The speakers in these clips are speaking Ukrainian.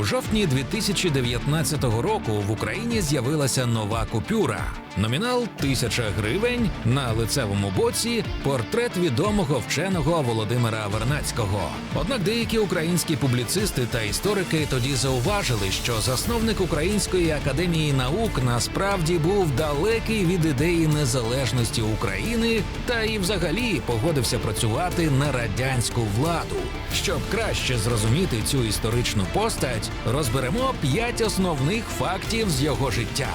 У жовтні 2019 року в Україні з'явилася нова купюра. Номінал тисяча гривень на лицевому боці портрет відомого вченого Володимира Вернацького. Однак деякі українські публіцисти та історики тоді зауважили, що засновник Української академії наук насправді був далекий від ідеї незалежності України та і взагалі погодився працювати на радянську владу. Щоб краще зрозуміти цю історичну постать, розберемо п'ять основних фактів з його життя.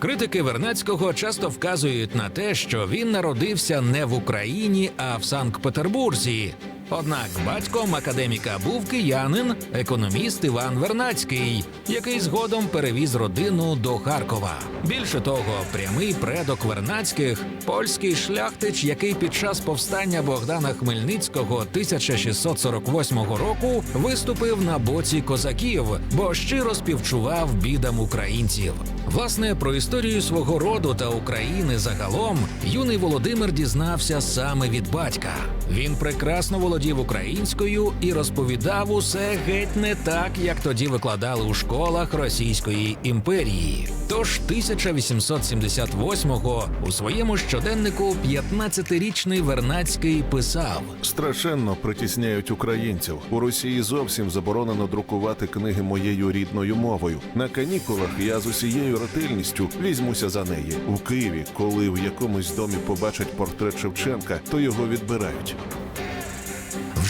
Критики Вернацького часто вказують на те, що він народився не в Україні, а в Санкт-Петербурзі. Однак батьком академіка був киянин, економіст Іван Вернацький, який згодом перевіз родину до Харкова. Більше того, прямий предок Вернацьких польський шляхтич, який під час повстання Богдана Хмельницького 1648 року виступив на боці козаків, бо щиро співчував бідам українців. Власне, про історію свого роду та України загалом юний Володимир дізнався саме від батька. Він прекрасно володів українською і розповідав усе геть не так, як тоді викладали у школах Російської імперії. Тож 1878-го у своєму щоденнику 15-річний Вернацький писав: Страшенно притісняють українців. У Росії зовсім заборонено друкувати книги моєю рідною мовою. На канікулах я з усією ретельністю візьмуся за неї. У Києві, коли в якомусь домі побачать портрет Шевченка, то його відбирають.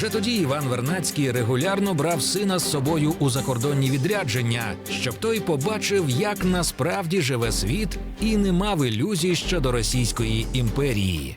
Вже тоді Іван Вернацький регулярно брав сина з собою у закордонні відрядження, щоб той побачив, як насправді живе світ, і не мав ілюзій щодо Російської імперії.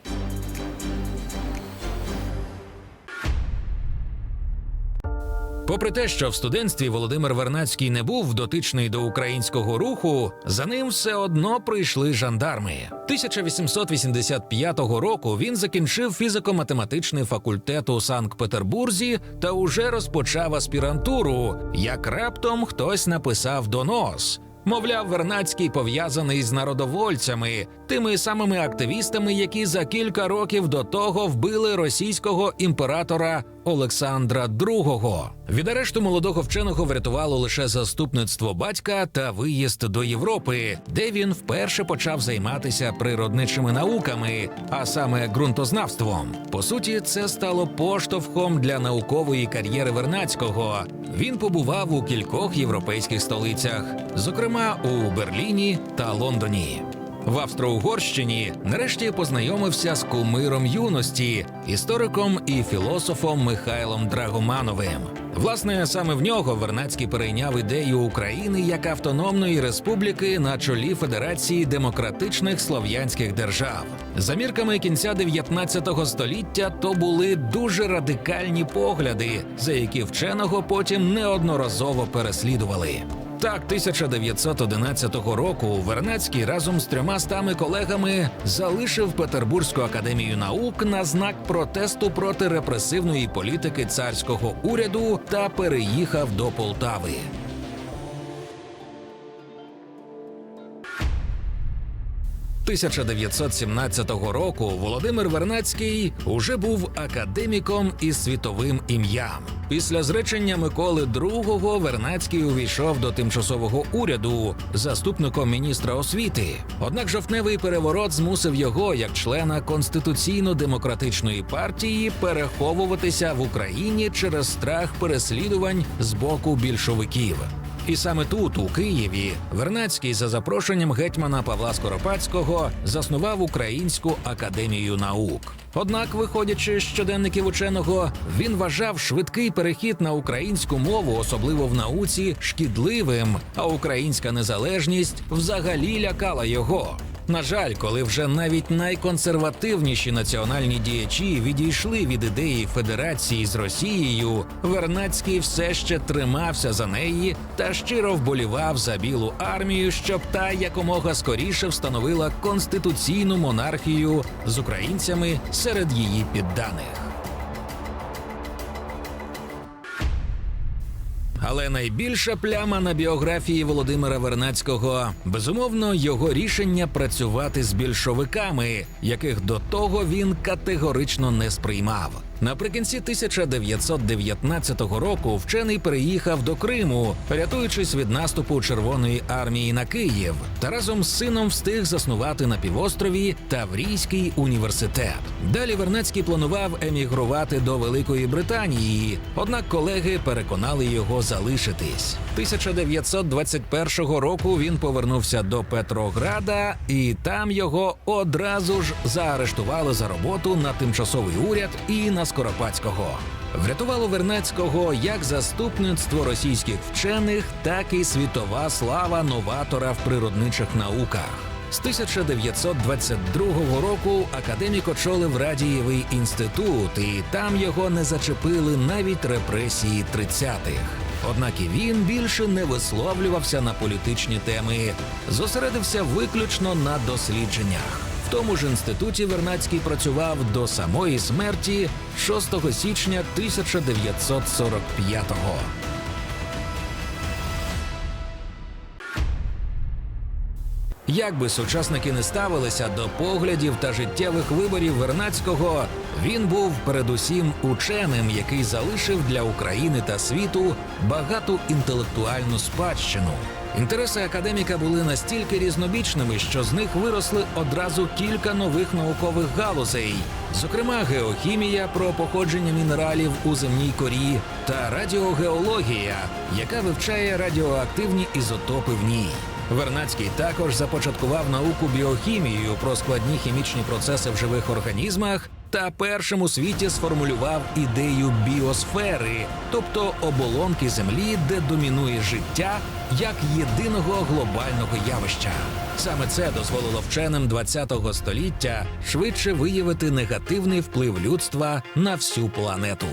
Попри те, що в студентстві Володимир Вернацький не був дотичний до українського руху, за ним все одно прийшли жандарми. 1885 року він закінчив фізико-математичний факультет у Санкт-Петербурзі та уже розпочав аспірантуру, як раптом хтось написав донос. Мовляв, Вернацький пов'язаний з народовольцями, тими самими активістами, які за кілька років до того вбили російського імператора Олександра II. Від арешту молодого вченого врятувало лише заступництво батька та виїзд до Європи, де він вперше почав займатися природничими науками, а саме ґрунтознавством. По суті, це стало поштовхом для наукової кар'єри Вернацького. Він побував у кількох європейських столицях, зокрема у Берліні та Лондоні. В Австро-Угорщині нарешті познайомився з кумиром юності, істориком і філософом Михайлом Драгомановим. Власне, саме в нього Вернацький перейняв ідею України як автономної республіки на чолі Федерації демократичних слов'янських держав. За мірками кінця 19 століття то були дуже радикальні погляди, за які вченого потім неодноразово переслідували. Так, 1911 року Вернацький разом з трьома стами колегами залишив Петербурзьку академію наук на знак протесту проти репресивної політики царського уряду та переїхав до Полтави. – 1917 року Володимир Вернацький уже був академіком із світовим ім'ям. Після зречення Миколи II Вернацький увійшов до тимчасового уряду заступником міністра освіти. Однак жовтневий переворот змусив його, як члена конституційно-демократичної партії, переховуватися в Україні через страх переслідувань з боку більшовиків. І саме тут, у Києві, Вернацький за запрошенням гетьмана Павла Скоропадського заснував Українську академію наук. Однак, виходячи з щоденників ученого, він вважав швидкий перехід на українську мову, особливо в науці, шкідливим, а українська незалежність взагалі лякала його. На жаль, коли вже навіть найконсервативніші національні діячі відійшли від ідеї федерації з Росією, Вернацький все ще тримався за неї та щиро вболівав за білу армію, щоб та якомога скоріше встановила конституційну монархію з українцями серед її підданих. Але найбільша пляма на біографії Володимира Вернацького безумовно його рішення працювати з більшовиками, яких до того він категорично не сприймав. Наприкінці 1919 року вчений переїхав до Криму, рятуючись від наступу Червоної армії на Київ, та разом з сином встиг заснувати на півострові Таврійський університет. Далі Вернацький планував емігрувати до Великої Британії, однак колеги переконали його залишитись. 1921 року він повернувся до Петрограда, і там його одразу ж заарештували за роботу на тимчасовий уряд і на Скоропадського. Врятувало Вернецького як заступництво російських вчених, так і світова слава новатора в природничих науках. З 1922 року академік очолив Радієвий інститут, і там його не зачепили навіть репресії 30-х. Однак і він більше не висловлювався на політичні теми, зосередився виключно на дослідженнях. В тому ж інституті Вернацький працював до самої смерті 6 січня 1945-го. Як би сучасники не ставилися до поглядів та життєвих виборів Вернацького, він був передусім ученим, який залишив для України та світу багату інтелектуальну спадщину. Інтереси академіка були настільки різнобічними, що з них виросли одразу кілька нових наукових галузей, зокрема геохімія про походження мінералів у земній корі та радіогеологія, яка вивчає радіоактивні ізотопи в ній. Вернацький також започаткував науку біохімію про складні хімічні процеси в живих організмах та першим у світі сформулював ідею біосфери, тобто оболонки Землі, де домінує життя як єдиного глобального явища. Саме це дозволило вченим ХХ століття швидше виявити негативний вплив людства на всю планету.